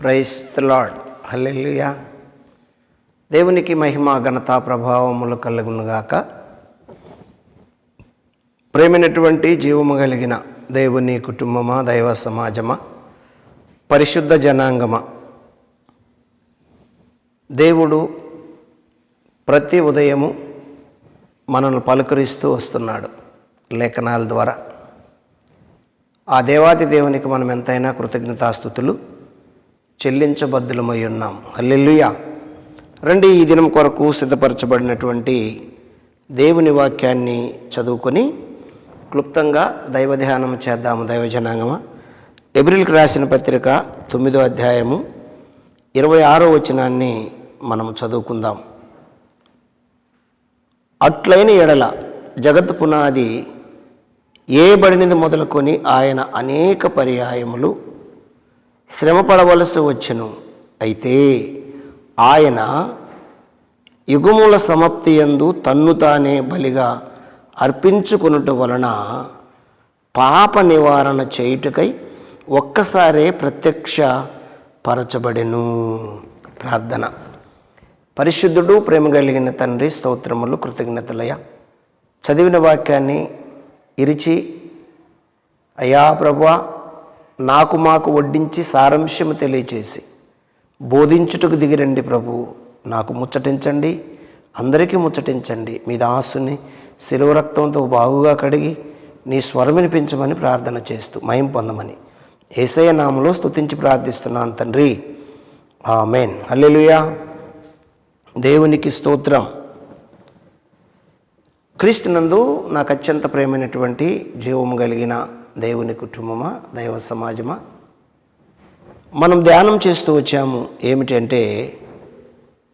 Price lord హల్లెలూయా దేవునికి మహిమ ఘనత ప్రభావములు కలుగునుగాక ప్రేమైనటువంటి జీవము కలిగిన దేవుని కుటుంబమా దైవ సమాజమా పరిశుద్ధ జనాంగమా. దేవుడు ప్రతి ఉదయము మనల్ని పలుకరిస్తూ వస్తున్నాడు లేఖనాల ద్వారా. ఆ దేవాది దేవునికి మనం ఎంతైనా కృతజ్ఞతాస్థుతులు. చెల్లించబద్దులమై ఉన్నాం. హల్లెల్లుయా రండి ఈ దినం కొరకు సిద్ధపరచబడినటువంటి దేవుని వాక్యాన్ని చదువుకొని క్లుప్తంగా దైవ ధ్యానం చేద్దాము దైవజనాంగమా. ఎబ్రిల్కి రాసిన పత్రిక తొమ్మిదో అధ్యాయము ఇరవై ఆరో వచనాన్ని మనం చదువుకుందాం. అట్లైన ఎడల జగత్ పునాది ఏ బడినది మొదలుకొని ఆయన అనేక పర్యాయములు శ్రమపడవలసి వచ్చెను. అయితే ఆయన యుగముల సమాప్తి యందు తన్ను తానే బలిగా అర్పించుకునుట వలన పాప నివారణ చేయుటకై ఒక్కసారే ప్రత్యక్ష పరచబడెను. ప్రార్థన. పరిశుద్ధుడు ప్రేమ కలిగిన తండ్రి స్తోత్రములు కృతజ్ఞతలయ. చదివిన వాక్యాన్ని ఇరిచి అయా ప్రభా నాకు మాకు వడ్డించి సారాంశము తెలియచేసి. బోధించుటకు దిగిరండి ప్రభు నాకు ముచ్చటించండి అందరికీ ముచ్చటించండి. మీ దాసుని శిలువ రక్తంతో బాగుగా కడిగి నీ స్వరం వినిపించమని ప్రార్థన చేస్తూ మయం పొందమని. ఏసయ నామలో స్తుతించి ప్రార్థిస్తున్నాను తండ్రి. ఆమెన్. అల్లెలుయా దేవునికి స్తోత్రం. క్రీస్తునందు నాకు అత్యంత ప్రేమైనటువంటి జీవము కలిగిన దేవుని కుటుంబమా దైవ సమాజమా? మనం ధ్యానం చేస్తూ వచ్చాము ఏమిటంటే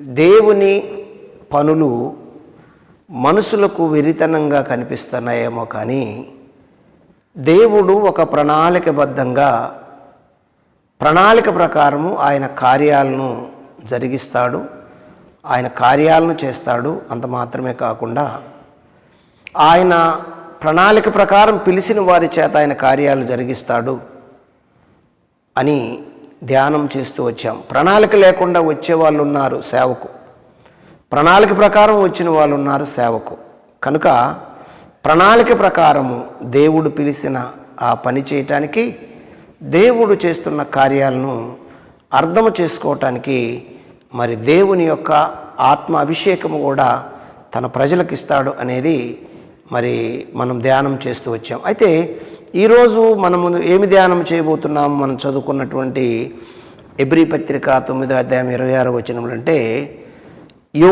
దేవుని పనులు మనుషులకు విరితనంగా కనిపిస్తున్నాయేమో కానీ దేవుడు ఒక ప్రణాళికబద్ధంగా ప్రణాళిక ప్రకారము ఆయన కార్యాలను జరిగిస్తాడు ఆయన కార్యాలను చేస్తాడు. అంత మాత్రమే కాకుండా ఆయన ప్రణాళిక ప్రకారం పిలిచిన వారి చేత ఆయన కార్యాలు జరిగిస్తాడు అని ధ్యానం చేస్తూ వచ్చాం. ప్రణాళిక లేకుండా వచ్చే వాళ్ళు ఉన్నారు సేవకు. ప్రణాళిక ప్రకారం వచ్చిన వాళ్ళు ఉన్నారు సేవకు. కనుక ప్రణాళిక ప్రకారము దేవుడు పిలిచిన ఆ పని చేయటానికి దేవుడు చేస్తున్న కార్యాలను అర్థము చేసుకోవటానికి మరి దేవుని యొక్క ఆత్మ అభిషేకము కూడా తన ప్రజలకు ఇస్తాడు అనేది మరి మనం ధ్యానం చేస్తూ వచ్చాం. అయితే ఈరోజు మనము ఏమి ధ్యానం చేయబోతున్నాం? మనం చదువుకున్నటువంటి ఎబ్రి పత్రిక తొమ్మిదో అధ్యాయం ఇరవై ఆరో వచనములు అంటే యు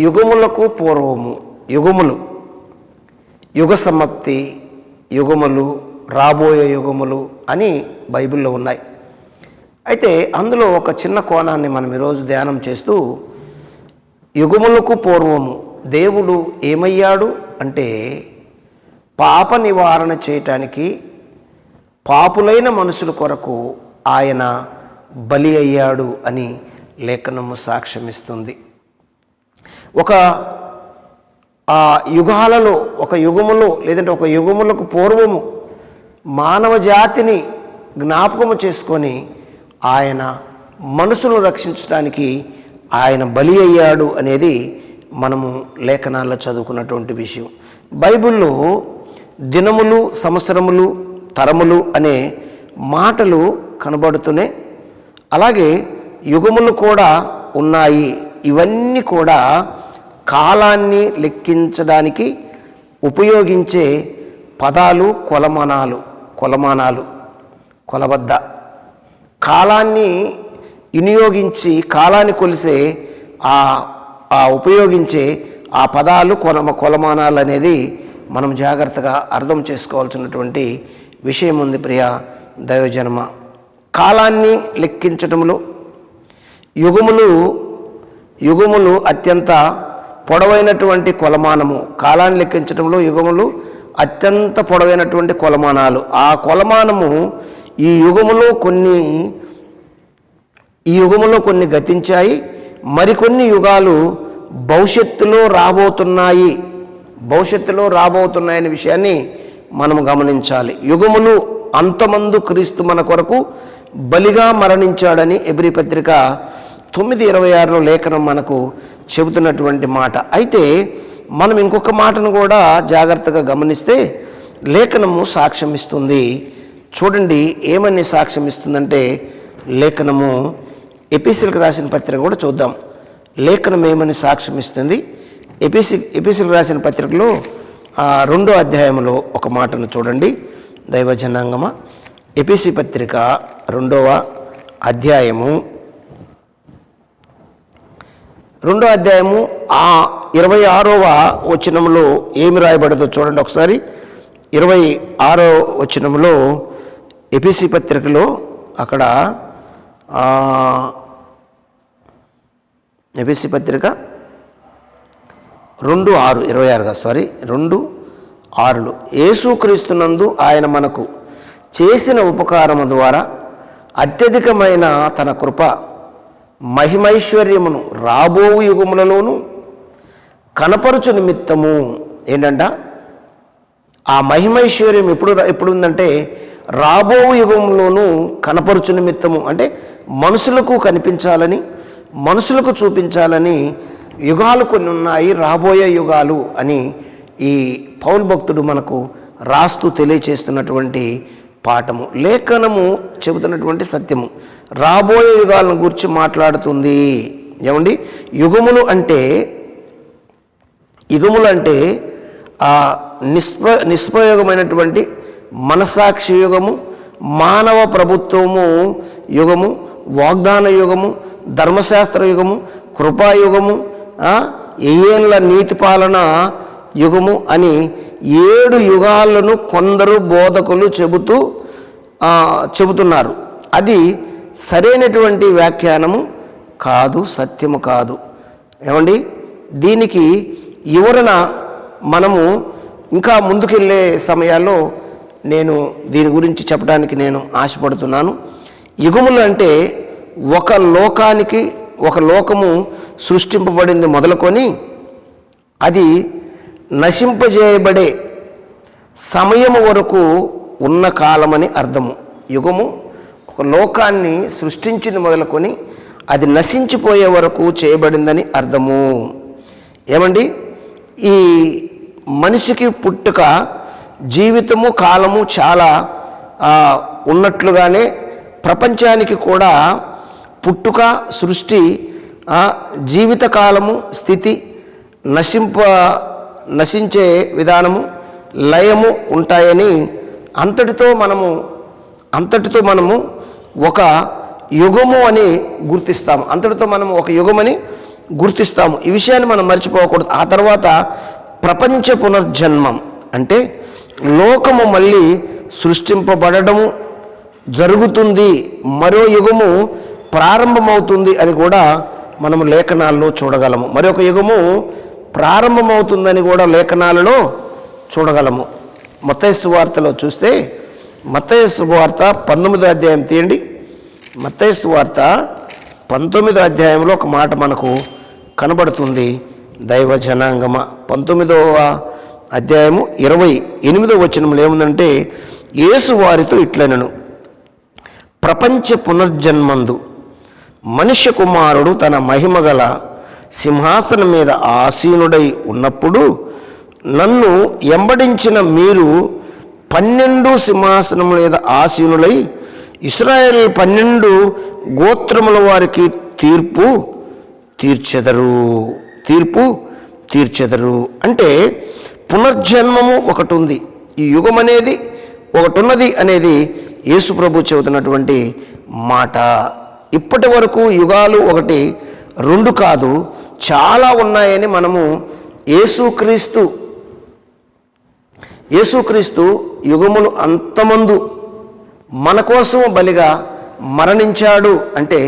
యుగములకు పూర్వము యుగములు యుగ సమాప్తి యుగములు రాబోయే యుగములు అని బైబిల్లో ఉన్నాయి. అయితే అందులో ఒక చిన్న కోణాన్ని మనం ఈరోజు ధ్యానం చేస్తూ యుగములకు పూర్వము దేవుడు ఏమయ్యాడు? అంటే పాప నివారణ చేయటానికి పాపులైన మనుషుల కొరకు ఆయన బలి అయ్యాడు అని లేఖనము సాక్ష్యమిస్తుంది. ఒక ఆ యుగాలలో ఒక యుగములో లేదంటే ఒక యుగములకు పూర్వము మానవ జాతిని జ్ఞాపకము చేసుకొని ఆయన మనసును రక్షించడానికి ఆయన బలి అయ్యాడు అనేది మనము లేఖనాల్లో చదువుకున్నటువంటి విషయం. బైబిల్లో దినములు సంవత్సరములు తరములు అనే మాటలు కనబడుతూనే అలాగే యుగములు కూడా ఉన్నాయి. ఇవన్నీ కూడా కాలాన్ని లెక్కించడానికి ఉపయోగించే పదాలు కొలమానాలు కొలమానాలు కొలబద్ద కాలాన్ని వినియోగించి కాలాన్ని కొలిసే ఆ ఆ ఉపయోగించే ఆ పదాలు కొలమ కొలమానాలు అనేది మనం జాగ్రత్తగా అర్థం చేసుకోవాల్సినటువంటి విషయం ఉంది ప్రియ దైవజన్మ. కాలాన్ని లెక్కించటంలో యుగములు యుగములు అత్యంత పొడవైనటువంటి కొలమానము. కాలాన్ని లెక్కించడంలో యుగములు అత్యంత పొడవైనటువంటి కొలమానాలు. ఆ కొలమానము ఈ యుగములో కొన్ని ఈ యుగములో కొన్ని గతించాయి. మరికొన్ని యుగాలు భవిష్యత్తులో రాబోతున్నాయి భవిష్యత్తులో రాబోతున్నాయనే విషయాన్ని మనం గమనించాలి. యుగములు అంతమందు క్రీస్తు మన కొరకు బలిగా మరణించాడని ఎబ్రి పత్రిక తొమ్మిది ఇరవై ఆరులో లేఖనం మనకు చెబుతున్నటువంటి మాట. అయితే మనం ఇంకొక మాటను కూడా జాగ్రత్తగా గమనిస్తే లేఖనము సాక్ష్యం ఇస్తుంది చూడండి ఏమని సాక్ష్యం ఇస్తుందంటే లేఖనము ఎపిసిల్కి రాసిన పత్రిక కూడా చూద్దాం. లేఖనం ఏమని సాక్ష్యమిస్తుంది ఎపిసి ఎపిసిల్కి రాసిన పత్రికలో ఆ రెండో అధ్యాయంలో ఒక మాటను చూడండి. దైవ జనాంగమ ఎపిసి పత్రిక రెండవ అధ్యాయము. రెండో అధ్యాయము ఆ ఇరవై ఆరవ వచనంలో ఏమి రాయబడదో చూడండి ఒకసారి. ఇరవై ఆరో వచనంలో ఎపిసి పత్రికలో అక్కడ ఎపిసి పత్రిక రెండు ఆరు ఇరవై ఆరుగా సారీ రెండు ఆరులు. యేసుక్రీస్తునందు ఆయన మనకు చేసిన ఉపకారము ద్వారా అత్యధికమైన తన కృప మహిమైశ్వర్యమును రాబో యుగములలోనూ కనపరుచు నిమిత్తము. ఏంటంట? ఆ మహిమైశ్వర్యం ఎప్పుడు ఎప్పుడు ఉందంటే రాబో యుగంలోనూ కనపరుచు నిమిత్తము. అంటే మనుషులకు కనిపించాలని మనుషులకు చూపించాలని యుగాలు కొన్ని ఉన్నాయి రాబోయే యుగాలు అని ఈ పౌల్ భక్తుడు మనకు రాస్తూ తెలియచేస్తున్నటువంటి పాఠము. లేఖనము చెబుతున్నటువంటి సత్యము. రాబోయే యుగాలను గురించి మాట్లాడుతుంది. ఏమండి? యుగములు అంటే యుగములు అంటే ఆ నిష్ప్ర నిష్ప్రయోగమైనటువంటి మనసాక్షి యుగము మానవ ప్రభుత్వము యుగము వాగ్దాన యుగము ధర్మశాస్త్ర యుగము కృపాయుగము ఆ, ఏళ్ళ నీతి పాలన యుగము అని ఏడు యుగాలను కొందరు బోధకులు చెబుతూ చెబుతున్నారు. అది సరైనటువంటి వ్యాఖ్యానము కాదు సత్యము కాదు. ఏమండి? దీనికి వివరణ మనము ఇంకా ముందుకెళ్ళే సమయాల్లో నేను దీని గురించి చెప్పడానికి నేను ఆశపడుతున్నాను. యుగములు అంటే ఒక లోకానికి ఒక లోకము సృష్టింపబడింది మొదలుకొని అది నశింపజేయబడే సమయము వరకు ఉన్న కాలమని అర్థము. యుగము ఒక లోకాన్ని సృష్టించింది మొదలుకొని అది నశించిపోయే వరకు చేయబడిందని అర్థము. ఏమండి? ఈ మనిషికి పుట్టుక జీవితము కాలము చాలా ఉన్నట్లుగానే ప్రపంచానికి కూడా పుట్టుక సృష్టి ఆ, జీవితకాలము స్థితి నశింప నశించే విధానము లయము ఉంటాయని అంతటితో మనము అంతటితో మనము ఒక యుగము అని గుర్తిస్తాము. అంతటితో మనము ఒక యుగమని గుర్తిస్తాము. ఈ విషయాన్ని మనం మర్చిపోకూడదు. ఆ తర్వాత ప్రపంచ పునర్జన్మం అంటే లోకము మళ్ళీ సృష్టింపబడము జరుగుతుంది. మరో యుగము ప్రారంభమవుతుంది అని కూడా మనము లేఖనాల్లో చూడగలము. మరొక యుగము ప్రారంభమవుతుందని కూడా లేఖనాలలో చూడగలము. మతయస్సు వార్తలో చూస్తే మతయస్సు వార్త పంతొమ్మిదో అధ్యాయం తీయండి. మతయస్సు వార్త పంతొమ్మిదో అధ్యాయంలో ఒక మాట మనకు కనబడుతుంది. దైవ జనాంగమ పంతొమ్మిదవ అధ్యాయము ఇరవై ఎనిమిదో వచనంలో ఏముందంటే యేసు వారితో ఇట్లనను ప్రపంచ పునర్జన్మందు మనుష్య కుమారుడు తన మహిమగల సింహాసనం మీద ఆసీనుడై ఉన్నప్పుడు నన్ను ఎంబడించిన మీరు పన్నెండు సింహాసనం మీద ఆసీనులై ఇస్రాయేల్ పన్నెండు గోత్రముల వారికి తీర్పు తీర్చెదరు తీర్పు తీర్చెదరు. అంటే పునర్జన్మము ఒకటి ఉంది ఈ యుగం అనేది ఒకటి ఉన్నది అనేది యేసు ప్రభు చెబుతున్నటువంటి మాట. ఇప్పటి వరకు యుగాలు ఒకటి రెండు కాదు చాలా ఉన్నాయని మనము యేసుక్రీస్తు యేసుక్రీస్తు యుగములు అంతమందు మన కోసం బలిగా మరణించాడు అంటే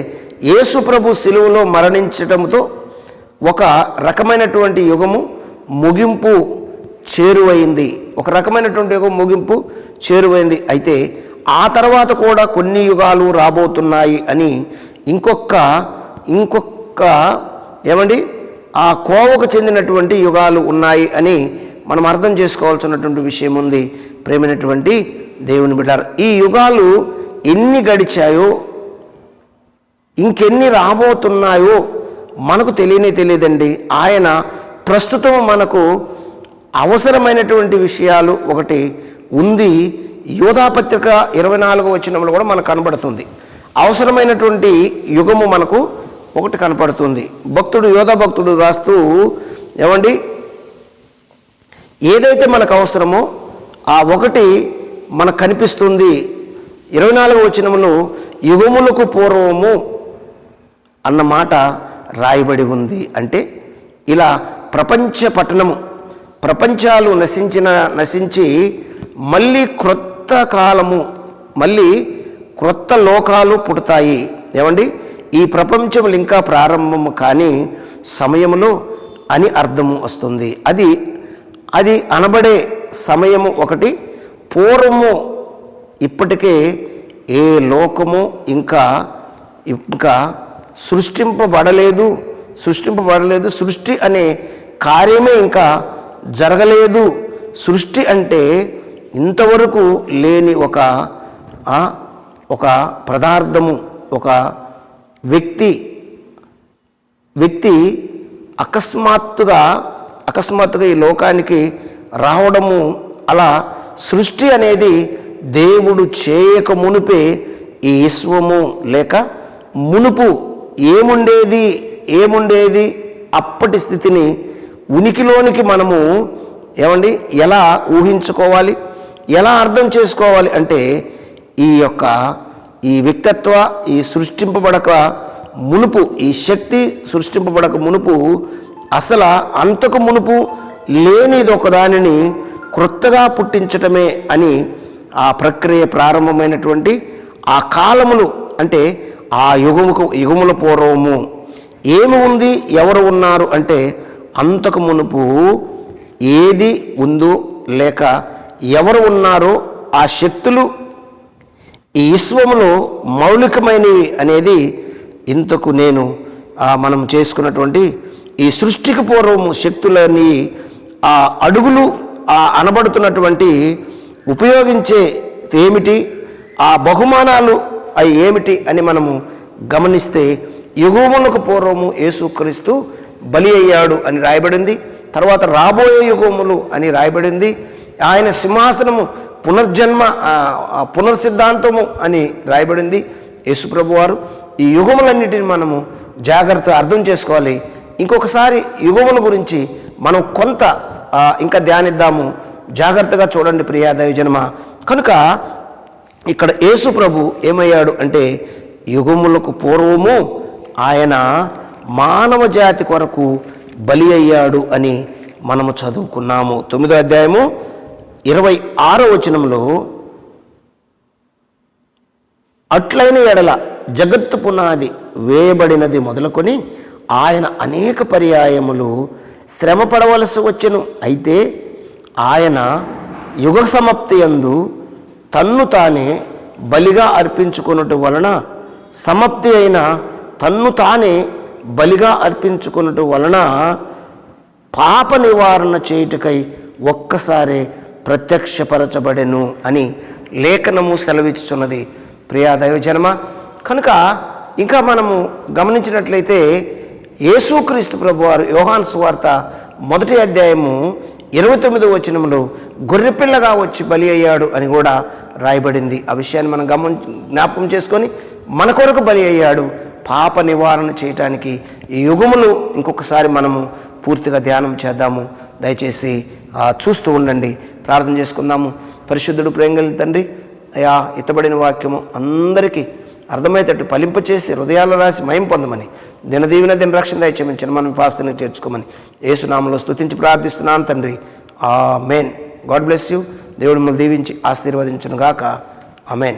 యేసు ప్రభు సిలువలో మరణించటంతో ఒక రకమైనటువంటి యుగము ముగింపు చేరువైంది. ఒక రకమైనటువంటి యుగం ముగింపు చేరువైంది. అయితే ఆ తర్వాత కూడా కొన్ని యుగాలు రాబోతున్నాయి అని ఇంకొక ఇంకొక ఏమండి? ఆ కోవకు చెందినటువంటి యుగాలు ఉన్నాయి అని మనం అర్థం చేసుకోవాల్సినటువంటి విషయం ఉంది. ప్రేమైనటువంటి దేవుని బిడ్డారు ఈ యుగాలు ఎన్ని గడిచాయో ఇంకెన్ని రాబోతున్నాయో మనకు తెలియనే తెలియదండి. ఆయన ప్రస్తుతం మనకు అవసరమైనటువంటి విషయాలు ఒకటి ఉంది. యోధాపత్రిక ఇరవై నాలుగు వచ్చినప్పుడు కూడా మనకు కనబడుతుంది. అవసరమైనటువంటి యుగము మనకు ఒకటి కనపడుతుంది. భక్తుడు యోధా భక్తుడు రాస్తూ ఏమండి? ఏదైతే మనకు అవసరమో ఆ ఒకటి మనకు కనిపిస్తుంది. ఇరవై నాలుగు వచనములు యుగములకు పూర్వము అన్న మాట రాయబడి ఉంది. అంటే ఇలా ప్రపంచ పట్టణము ప్రపంచాలు నశించిన నశించి మళ్ళీ క్రొత్త క్రొత్త కాలము మళ్ళీ క్రొత్త లోకాలు పుడతాయి. ఏమండి? ఈ ప్రపంచములు ఇంకా ప్రారంభము కానీ సమయములో అని అర్థము వస్తుంది. అది అది అనబడే సమయము ఒకటి పూర్వము ఇప్పటికే ఏ లోకము ఇంకా ఇంకా సృష్టింపబడలేదు సృష్టింపబడలేదు. సృష్టి అనే కార్యమే ఇంకా జరగలేదు. సృష్టి అంటే ఇంతవరకు లేని ఒక ఒక పదార్థము ఒక వ్యక్తి వ్యక్తి అకస్మాత్తుగా అకస్మాత్తుగా ఈ లోకానికి రావడము అలా సృష్టి అనేది దేవుడు చేయక మునుపే ఈ విశ్వము లేక మునుపు ఏముండేది ఏముండేది అప్పటి స్థితిని ఉనికిలోనికి మనము ఏమండి ఎలా ఊహించుకోవాలి? ఎలా అర్థం చేసుకోవాలి అంటే ఈ యొక్క ఈ వ్యక్తిత్వ ఈ సృష్టింపబడక మునుపు ఈ శక్తి సృష్టింపబడక మునుపు అసలు అంతకు మునుపు లేనిది ఒకదానిని క్రొత్తగా పుట్టించటమే అని ఆ ప్రక్రియ ప్రారంభమైనటువంటి ఆ కాలములు అంటే ఆ యుగముకు యుగముల పూర్వము. ఏమి ఉంది ఎవరు ఉన్నారు అంటే అంతకు మునుపు ఏది ఉందో లేక ఎవరు ఉన్నారో ఆ శక్తులు ఈ విశ్వములో మౌలికమైనవి అనేది ఇంతకు నేను మనం చేసుకున్నటువంటి ఈ సృష్టికి పూర్వము శక్తులని ఆ అడుగులు ఆ అనబడుతున్నటువంటి ఉపయోగించే ఏమిటి ఆ బహుమానాలు అవి ఏమిటి అని మనము గమనిస్తే యుగములకు పూర్వము యేసుక్రీస్తు బలి అయ్యాడు అని రాయబడింది తర్వాత రాబోయే యుగములు అని రాయబడింది ఆయన సింహాసనము పునర్జన్మ పునర్సిద్ధాంతము అని రాయబడింది యేసుప్రభు వారు ఈ యుగములన్నిటిని మనము జాగ్రత్త అర్థం చేసుకోవాలి. ఇంకొకసారి యుగముల గురించి మనం కొంత ఇంకా ధ్యానిద్దాము. జాగ్రత్తగా చూడండి ప్రియాదవి జన్మ కనుక ఇక్కడ యేసు ప్రభు ఏమయ్యాడు అంటే యుగములకు పూర్వము ఆయన మానవ జాతి కొరకు బలి అయ్యాడు అని మనము చదువుకున్నాము. తొమ్మిదో అధ్యాయము ఇరవై ఆరో వచనంలో అట్లైన ఎడల జగత్తు పునాది వేయబడినది మొదలుకొని ఆయన అనేక పర్యాయములు శ్రమ పడవలసి వచ్చెను. అయితే ఆయన యుగ సమాప్తి యందు తన్ను తానే బలిగా అర్పించుకున్నట్టు వలన సమాప్తి అయిన తన్ను తానే బలిగా అర్పించుకున్నట్టు వలన పాప నివారణ చేయుటకై ఒక్కసారే ప్రత్యక్షపరచబడెను అని లేఖనము సెలవిచ్చుచున్నది. ప్రియా దైవజనమ కనుక ఇంకా మనము గమనించినట్లయితే యేసుక్రీస్తు ప్రభు వారు యోహాన్ సువార్త మొదటి అధ్యాయము ఇరవై తొమ్మిదో వచనములో గొర్రెపిల్లగా వచ్చి బలి అయ్యాడు అని కూడా రాయబడింది. ఆ విషయాన్ని మనం గమని జ్ఞాపకం చేసుకొని మన కొరకు బలి అయ్యాడు. పాప నివారణ చేయటానికి ఈ యుగములు ఇంకొకసారి మనము పూర్తిగా ధ్యానం చేద్దాము. దయచేసి చూస్తూ ఉండండి. ప్రార్థన చేసుకుందాము. పరిశుద్ధుడు ప్రేంగలి తండ్రి అయా ఇతబడిన వాక్యము అందరికీ అర్థమయ్యేటట్టు ఫలింపచేసి హృదయాల రాసి మయం పొందమని దినదీవిన దిన రక్షణ దయచేమించిన మనం పాస్తని చేర్చుకోమని ఏసునామంలో స్తుతించి ప్రార్థిస్తున్నాను తండ్రి. ఆ మెయిన్ గాడ్ బ్లెస్ యూ. దేవుడు మిమ్మల్ని దీవించి ఆశీర్వదించునుగాక. అమెన్